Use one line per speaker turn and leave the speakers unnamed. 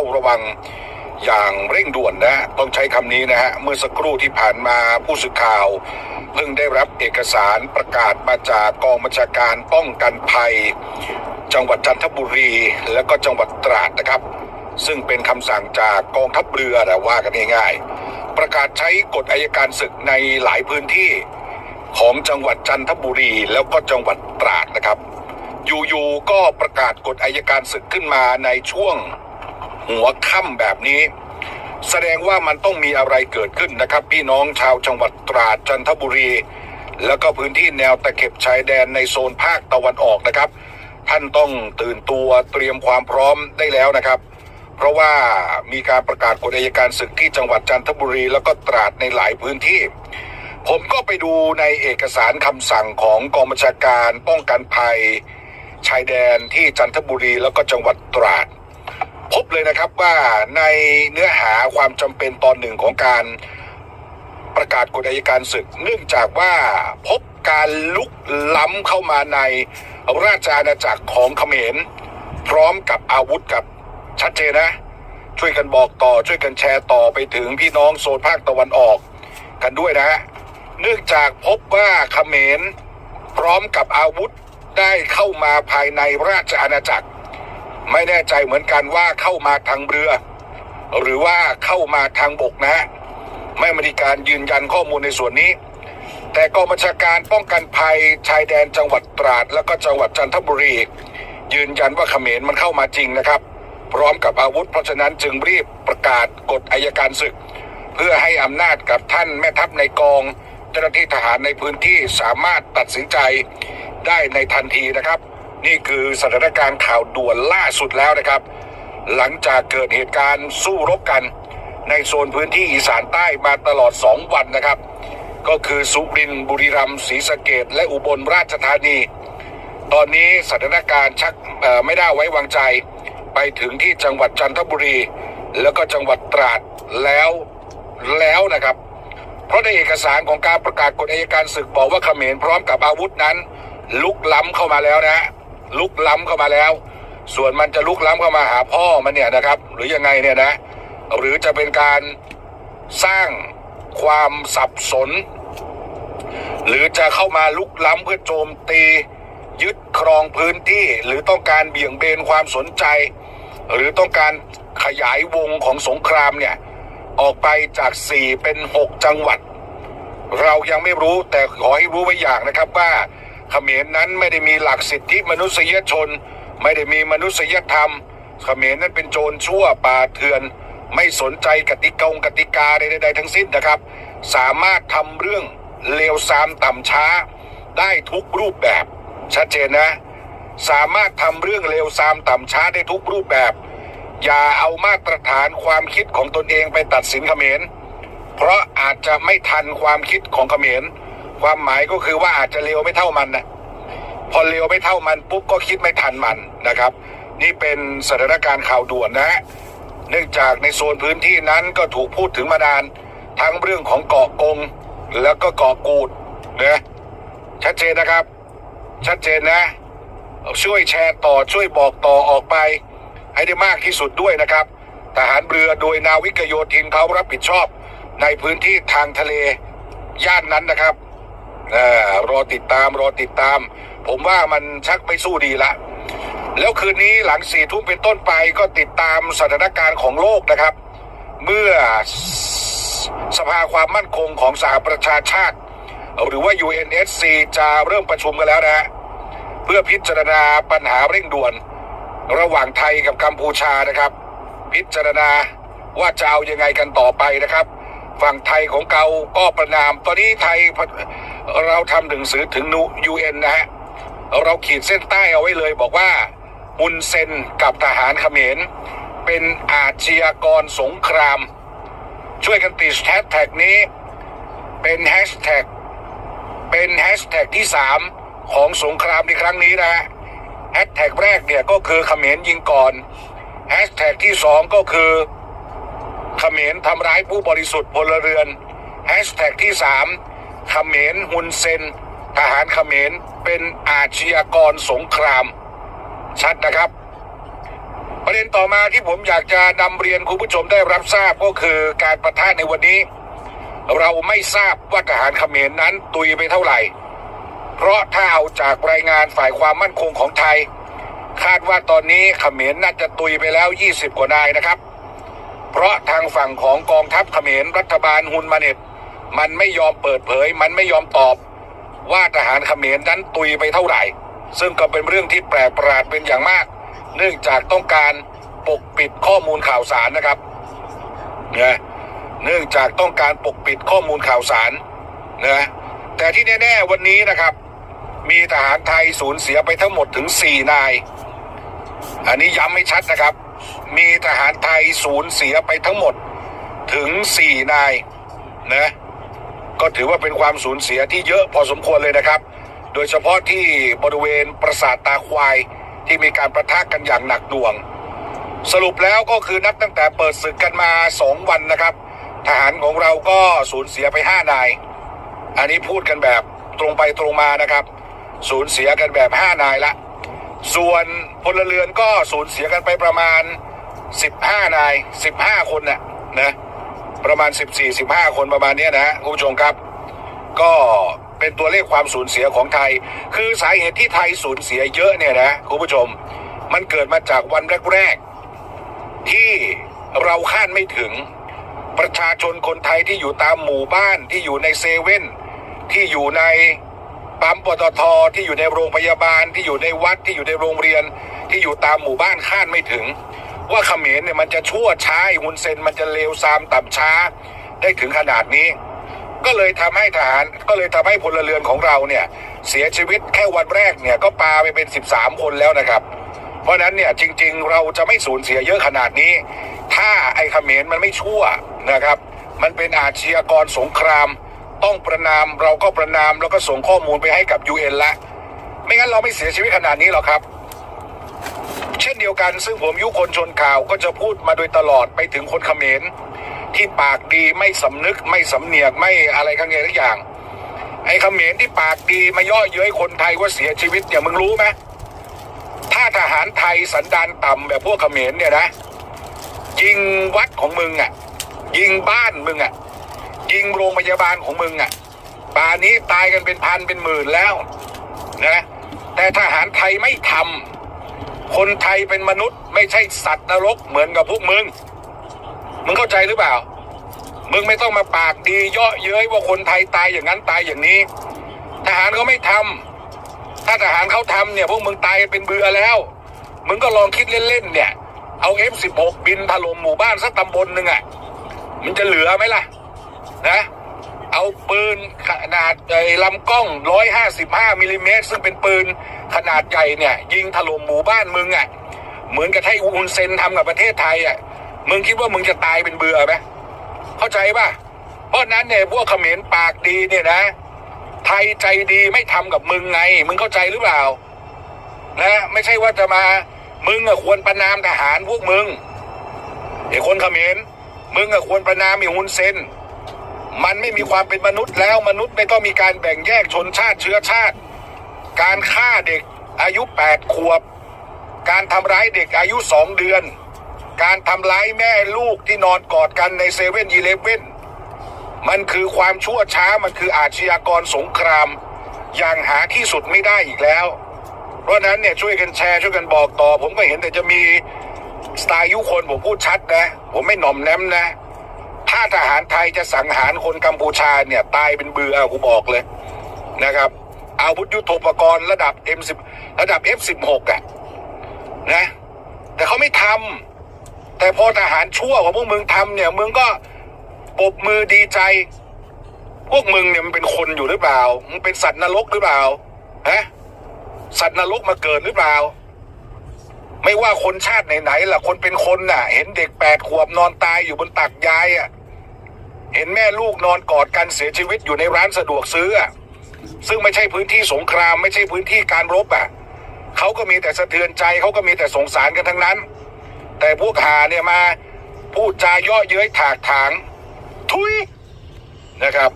าระวังอย่างเร่งด่วนนะ ต้องใช้คำนี้นะฮะ เมื่อสักครู่ที่ผ่านมาผู้สื่อข่าว เพิ่งได้รับเอกสารประกาศมาจากกองบัญชาการป้องกันภัย จังหวัดจันทบุรี และก็จังหวัดตราดนะครับ ซึ่งเป็นคำสั่งจากกองทัพเรือนะว่ากันง่ายๆ ประกาศใช้กฎอายการศึกในหลายพื้นที่ของจังหวัดจันทบุรี แล้วก็จังหวัดตราดนะครับอยู่ๆก็ประกาศกฎอายการศึกขึ้นมาในช่วง หัวค่ำแบบนี้ แสดงว่ามันต้องมีอะไรเกิดขึ้นนะครับ พี่น้องชาวจังหวัดตราดจันทบุรี แล้วก็พื้นที่แนวตะเข็บชายแดนในโซนภาคตะวันออกนะครับ ท่านต้องตื่นตัวเตรียมความพร้อมได้แล้วนะครับ เพราะว่ามีการประกาศกฎอัยการศึกที่จังหวัดจันทบุรี แล้วก็ตราดในหลายพื้นที่ผมก็ไปดูในเอกสารคำสั่งของกองบัญชาการป้องกันภัย ชายแดนที่จันทบุรีแล้วก็จังหวัดตราด พบเลยนะครับว่าในเนื้อหาความจำเป็นตอนหนึ่งของการประกาศกฎอัยการศึก เนื่องจากว่าพบการลุกล้ำเข้ามาในราชอาณาจักรของเขมร พร้อมกับอาวุธกับชัดเจนนะ ช่วยกันบอกต่อช่วยกันแชร์ต่อไปถึงพี่น้องโซนภาคตะวันออกกันด้วยนะฮะเนื่องจากพบว่าเขมร พร้อมกับอาวุธได้เข้ามาภายในราชอาณาจักร ไม่แน่ใจเหมือนกันว่าเข้ามาทางเรือ หรือว่าเข้ามาทางบกนะไม่มีการยืนยันข้อมูลในส่วนนี้ แต่กองบัญชาการป้องกันภัยชายแดนจังหวัดตราด แล้วก็จังหวัดจันทบุรี ยืนยันว่าเขมรมันเข้ามาจริงนะครับ พร้อมกับอาวุธ เพราะฉะนั้นจึงรีบประกาศกฎอายการศึก เพื่อให้อำนาจกับท่านแม่ทัพในกองเจ้าหน้าที่ทหารในพื้นที่สามารถตัดสินใจได้ในทันทีนะครับ นี่คือสถานการณ์ข่าวด่วนล่าสุดแล้วนะครับ หลังจากเกิดเหตุการณ์สู้รบกัน ในโซนพื้นที่อีสานใต้มาตลอด 2 วันนะครับ ก็คือสุรินทร์บุรีรัมย์ศรีสะเกดและอุบลราชธานี ตอนนี้สถานการณ์ชักไม่ได้ไว้วางใจ ไปถึงที่จังหวัดจันทบุรี แล้วก็จังหวัดตราดแล้วแล้วนะครับ เพราะในเอกสารของการประกาศกฎอัยการศึกบอกว่าเขมรพร้อมกับอาวุธนั้น ลุกล้ำเข้ามาแล้วนะ ลุกล้ำเข้ามาแล้ว ส่วนมันจะลุกล้ำเข้ามาหาพ่อมันเนี่ยนะครับ หรือยังไงเนี่ยนะ หรือจะเป็นการสร้างความสับสน หรือจะเข้ามาลุกล้ำเพื่อโจมตียึดครองพื้นที่ หรือต้องการเบี่ยงเบนความสนใจ หรือต้องการขยายวงของสงครามเนี่ยออกไปจากสี่เป็นหกจังหวัด เรายังไม่รู้แต่ขอให้รู้ไว้อย่างนะครับว่า เขมรนั้นไม่ได้มีหลักสิทธิมนุษยชน ไม่ได้มีมนุษยธรรม เขมรนั้นเป็นโจรชั่วป่าเถื่อน ไม่สนใจกติกากติกาใดๆทั้งสิ้นนะครับ สามารถทำเรื่องเลวทรามต่ำช้า ได้ทุกรูปแบบ ชัดเจนนะ สามารถทำเรื่องเลวทรามต่ำช้าได้ทุกรูปแบบ อย่าเอามาตรฐานความคิดของตนเองไปตัดสินเขมร เพราะอาจจะไม่ทันความคิดของเขมร ความหมายก็คือว่าอาจจะเร็วไม่เท่ามันนะพอเร็วไม่เท่ามันปุ๊บก็คิดไม่ทันมันนะครับ นี่เป็นสถานการณ์ข่าวด่วนนะฮะเนื่องจากในโซนพื้นที่นั้นก็ถูกพูดถึงมานานทั้งเรื่องของเกาะกง แล้วก็เกาะกูดนะชัดเจนนะครับ ชัดเจนนะ ช่วยแชร์ต่อช่วยบอกต่อออกไป ให้ได้มากที่สุดด้วยนะครับ ทหารเรือโดยนาวิกโยธินเขารับผิดชอบในพื้นที่ทางทะเลย่านนั้นนะครับ อ่อรอติดตามรอติดตาม ผมว่ามันชักไม่สู้ดีละ แล้วคืนนี้หลังสี่ทุ่มเป็นต้นไปก็ติดตามสถานการณ์ของโลกนะครับ เมื่อสภาความมั่นคงของสหประชาชาติ หรือว่า UNSC จะเริ่มประชุมกันแล้วนะฮะเพื่อพิจารณาปัญหาเร่งด่วน ระหว่างไทยกับกัมพูชานะครับ พิจารณาว่าจะเอายังไงกันต่อไปนะครับ ฝั่งไทยของเราก็ประนาม ตอนนี้ไทยเราทำหนังสือถึงยูเอ็นนะฮะ เราขีดเส้นใต้เอาไว้เลยบอกว่าฮุนเซนกับทหารเขมร เป็นอาชญากรสงคราม ช่วยกันติดแฮชแท็กนี้ เป็นแฮชแท็กเป็นแฮชแท็กที่สามของสงครามในครั้งนี้นะฮะแฮชแท็กแรกเนี่ยก็คือเขมรยิงก่อนแฮชแท็กที่สองก็คือ เขมรทำร้ายผู้บริสุทธิ์พลเรือนแฮชแท็กที่สามเขมรฮุนเซน ทหารเขมรเป็นอาชญากรสงคราม ชัดนะครับ ประเด็นต่อมาที่ผมอยากจะนำเรียนคุณผู้ชมได้รับทราบก็คือการประทะในวันนี้ เราไม่ทราบว่าทหารเขมรนั้นตุยไปเท่าไหร่ เพราะถ้าเอาจากรายงานฝ่ายความมั่นคงของไทย คาดว่าตอนนี้เขมรน่าจะตุยไปแล้ว 20 กว่านายนะครับ เพราะทางฝั่งของกองทัพเขมรรัฐบาลฮุนมาเน็ตมันไม่ยอมเปิดเผย มันไม่ยอมตอบว่าทหารเขมรนั้นตุยไปเท่าไหร่ ซึ่งก็เป็นเรื่องที่แปลกประหลาดเป็นอย่างมาก เนื่องจากต้องการปกปิดข้อมูลข่าวสารนะครับนะเนื่องจากต้องการปกปิดข้อมูลข่าวสารนะแต่ที่แน่ๆวันนี้นะครับ มีทหารไทยสูญเสียไปทั้งหมดถึง 4 นาย อันนี้ย้ำไม่ชัดนะครับ มีทหารไทยสูญเสียไปทั้งหมดถึง4นายนะก็ถือว่าเป็นความสูญเสียที่เยอะพอสมควรเลยนะครับ โดยเฉพาะที่บริเวณปราสาทตาควายที่มีการประทะกันอย่างหนักหน่วง สรุปแล้วก็คือนับตั้งแต่เปิดศึกกันมาสองวันนะครับ ทหารของเราก็สูญเสียไปห้านาย อันนี้พูดกันแบบตรงไปตรงมานะครับ สูญเสียกันแบบห้านายละ ส่วนพลเรือนก็สูญเสียกันไปประมาณ 15 นาย 15 คนน่ะนะประมาณ 14 15 คนประมาณนี้นะคุณผู้ชมครับ ก็เป็นตัวเลขความสูญเสียของไทย คือสาเหตุที่ไทยสูญเสียเยอะเนี่ยนะคุณผู้ชม มันเกิดมาจากวันแรก ๆ ที่เราคาดไม่ถึงประชาชนคนไทยที่อยู่ตามหมู่บ้านที่อยู่ในเซเว่นที่อยู่ใน ปั๊มปตทที่อยู่ในโรงพยาบาลที่อยู่ในวัดที่อยู่ในโรงเรียน ที่อยู่ตามหมู่บ้านคาดไม่ถึง ว่าเขมรเนี่ยมันจะชั่วช้าอ้ฮุนเซนมันจะเลวซามต่ำช้า ได้ถึงขนาดนี้ ก็เลยทำให้ทหารก็เลยทำให้พลเรือนของเราเนี่ยเสียชีวิตแค่วันแรกเนี่ยก็ปาไปเป็น 13 คนแล้วนะครับ เพราะฉะนั้นเนี่ยจริง ๆ เราจะไม่สูญเสียเยอะขนาดนี้ ถ้าไอ้เขมรมันไม่ชั่วนะครับ มันเป็นอาชญากรสงคราม ต้องประนามเราก็ประนามแล้วก็ส่งข้อมูลไปให้กับยูเอ็นละ ไม่งั้นเราไม่เสียชีวิตขนาดนี้หรอกครับ เช่นเดียวกันซึ่งผมยุคนชนข่าวก็จะพูดมาโดยตลอดไปถึงคนเขมรที่ปากดีไม่สำนึกไม่สำเนียกไม่อะไรกันไงทุกอย่าง ไอ้เขมรที่ปากดีมาย่อเย้ยคนไทยว่าเสียชีวิตเนี่ยมึงรู้ไหมถ้าทหารไทยสันดานต่ำแบบพวกเขมรเนี่ยนะ ยิงวัดของมึงอะ ยิงบ้านมึงอะ ยิงโรงพยาบาลของมึงอะป่านนี้ตายกันเป็นพันเป็นหมื่นแล้วนะแต่ทหารไทยไม่ทำคนไทยเป็นมนุษย์ ไม่ใช่สัตว์นรกเหมือนกับพวกมึง มึงเข้าใจหรือเปล่า มึงไม่ต้องมาปากดีเยาะเย้ยว่าคนไทยตายอย่างนั้นตายอย่างนี้ ทหารเขาไม่ทำถ้าทหารเขาทำเนี่ย พวกมึงตายเป็นเบื่อแล้ว มึงก็ลองคิดเล่นๆเนี่ย เอา F16 บินถล่มหมู่บ้านสักตำบลหนึ่งอะ มันจะเหลือไหมล่ะ นะ เอาปืนขนาดไอ้ลำกล้อง 155มิลลิเมตรซึ่งเป็นปืนขนาดใหญ่เนี่ย ยิงถล่มหมู่บ้านมึงอะ เหมือนกับที่อุนเซนทำกับประเทศไทยอะ มึงคิดว่ามึงจะตายเป็นเบื่อไหมเข้าใจป่ะ เพราะนั้นเนี่ยพวกเขมรปากดีเนี่ยนะ ไทยใจดีไม่ทำกับมึงไง มึงเข้าใจหรือเปล่า นะ ไม่ใช่ว่าจะมา มึงอะควรประนามทหารพวกมึงไอ้คนเขมรมึงอะควรประนามไอ้ฮุนเซน มันไม่มีความเป็นมนุษย์แล้วมนุษย์ไม่ต้องมีการแบ่งแยกชนชาติเชื้อชาติ การฆ่าเด็กอายุแปดขวบ การทำร้ายเด็กอายุสองเดือน การทำร้ายแม่ลูกที่นอนกอดกันในเซเว่นอีเลฟเว่นมันคือความชั่วช้ามันคืออาชญากรสงคราม อย่างหาที่สุดไม่ได้อีกแล้ว เพราะฉะนั้นเนี่ยช่วยกันแชร์ช่วยกันบอกต่อ ผมก็เห็นแต่จะมีสไตล์ยุคนผมพูดชัดนะ ผมไม่หน่อมแนมนะ ถ้าทหารไทยจะสังหารคนกัมพูชาเนี่ย ตายเป็นเบือกูบอกเลยนะครับอาวุธยุโทโธปกรณ์ระดับ M10 ระดับ F16 อะนะ แต่เขาไม่ทำแต่พอทหารชั่วของพวกมึงทำเนี่ย มึงก็ปบมือดีใจ พวกมึงเนี่ยมันเป็นคนอยู่หรือเปล่า มึงเป็นสัตว์นรกหรือเปล่าฮะสัตว์นรกมาเกิดหรือเปล่า ไม่ว่าคนชาติไหนๆล่ะคนเป็นคนน่ะ เห็นเด็กแปดขวบนอนตายอยู่บนตักยายอะ ห็นแม่ลูกนอนกอดกันเสียชีวิตอยู่ในร้านสะดวกซื้ออะซึ่งไม่ใช่พื้นที่สงคราม ไม่ใช่พื้นที่การรบอะเขาก็มีแต่สะเทือนใจเขาก็มีแต่สงสารกันทั้งนั้น แต่พวกหาเนี่ยมาพูดจาเย่อเย้ยถากถาง ทุยนะครับ